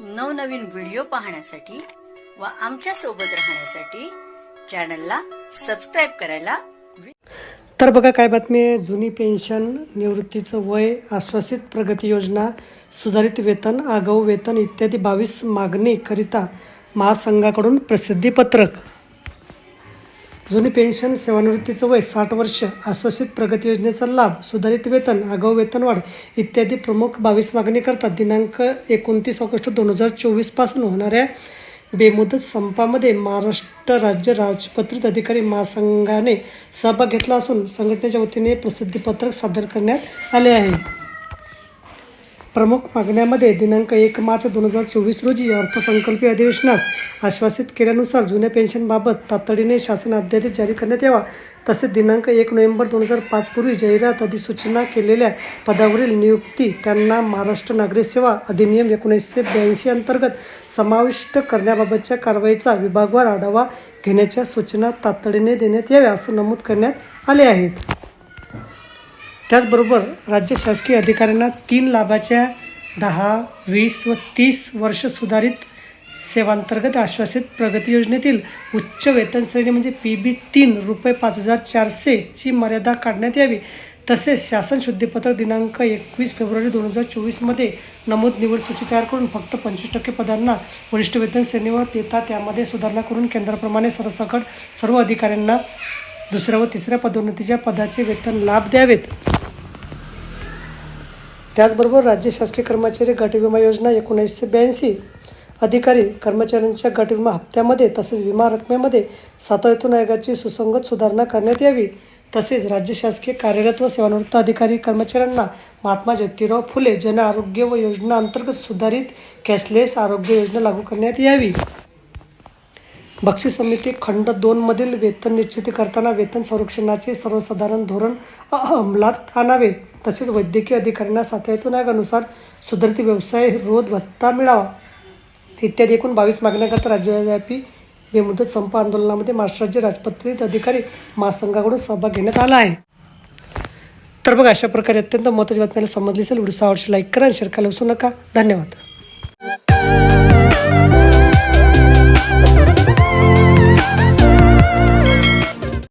नवनवीन व्हिडिओ पाहण्यासाठी व आमच्यासोबत राहण्यासाठी चॅनलला सबस्क्राईब करायला तर बघा काय बातमी आहे. जुनी पेन्शन निवृत्तीचं वय आश्वासित प्रगती योजना सुधारित वेतन आगाऊ वेतन इत्यादी बावीस मागणीकरिता महासंघाकडून प्रसिद्धीपत्रक जुनी पेन्शन सेवानिवृत्तीचं वय साठ वर्ष आश्वासित प्रगती योजनेचा लाभ सुधारित वेतन आगाऊ वेतनवाढ इत्यादी प्रमुख बावीस मागणी करतात. दिनांक एकोणतीस ऑगस्ट दोन हजार चोवीसपासून होणाऱ्या बेमुदत संपामध्ये महाराष्ट्र राज्य राजपत्रित अधिकारी महासंघाने सहभाग घेतला असून संघटनेच्या वतीने प्रसिद्धीपत्रक सादर करण्यात आले आहे. प्रमुख मागण्यामध्ये दिनांक एक मार्च दोन हजार चोवीस रोजी अर्थसंकल्पीय अधिवेशनास आश्वासित केल्यानुसार जुन्या पेन्शनबाबत तातडीने शासन अध्यादेश जारी करण्यात यावा. तसेच दिनांक एक नोव्हेंबर दोन हजार पाचपूर्वी जाहिरात अधिसूचना केलेल्या पदावरील नियुक्ती त्यांना महाराष्ट्र नागरिक सेवा अधिनियम एकोणीसशे ब्याऐंशी अंतर्गत समाविष्ट करण्याबाबतच्या कारवाईचा विभागवार आढावा घेण्याच्या सूचना तातडीने देण्यात याव्या असं नमूद करण्यात आले आहेत त्याचबरोबर राज्य शासकीय अधिकाऱ्यांना तीन लाभाच्या दहा वीस व तीस वर्ष सुधारित सेवांतर्गत आश्वासित प्रगती योजनेतील उच्च वेतन श्रेणी म्हणजे पी बी तीन रुपये पाच हजार चारशेची मर्यादा काढण्यात यावी. तसेच शासन शुद्धीपत्र दिनांक एकवीस फेब्रुवारी दोन हजार चोवीसमध्ये नमूद निवड सूची तयार करून फक्त पंचवीस टक्के पदांना वरिष्ठ वेतन श्रेणीवर देता त्यामध्ये सुधारणा करून केंद्राप्रमाणे सरसकट सर्व अधिकाऱ्यांना दुसऱ्या व तिसऱ्या पदोन्नतीच्या पदाचे वेतन लाभ द्यावेत. त्याचबरोबर राज्य शासकीय कर्मचारी गट विमा योजना एकोणीसशे ब्याऐंशी अधिकारी कर्मचाऱ्यांच्या गट विमा हप्त्यामध्ये तसेच विमा रकमेमध्ये सातवेतून आयोगाची सुसंगत सुधारणा करण्यात यावी. तसेच राज्य शासकीय कार्यरत व सेवानिवृत्त अधिकारी कर्मचाऱ्यांना महात्मा ज्योतिराव फुले जन आरोग्य व योजना अंतर्गत सुधारित कॅशलेस आरोग्य योजना लागू करण्यात यावी. बक्षीस समिती खंड दोनमधील वेतन निश्चिती करताना वेतन संरक्षणाचे सर्वसाधारण धोरण अंमलात आणावे. तसेच वैद्यकीय अधिकाऱ्यांना सातव्यातून आयोगानुसार सुधारित व्यवसाय रोध भत्ता मिळावा. इत्यादी एकूण बावीस मागण्याकरता राज्यव्यापी बेमुदत संप आंदोलनामध्ये महाराष्ट्र राज्य राजपत्रित अधिकारी महासंघाकडून सहभाग घेण्यात आला आहे. तर बघा अशा प्रकारे अत्यंत महत्त्वाची बातम्याला समजली असेल व्हिडिओ आवडशी लाईक करा आणि शेअर करायला विसरू नका. धन्यवाद.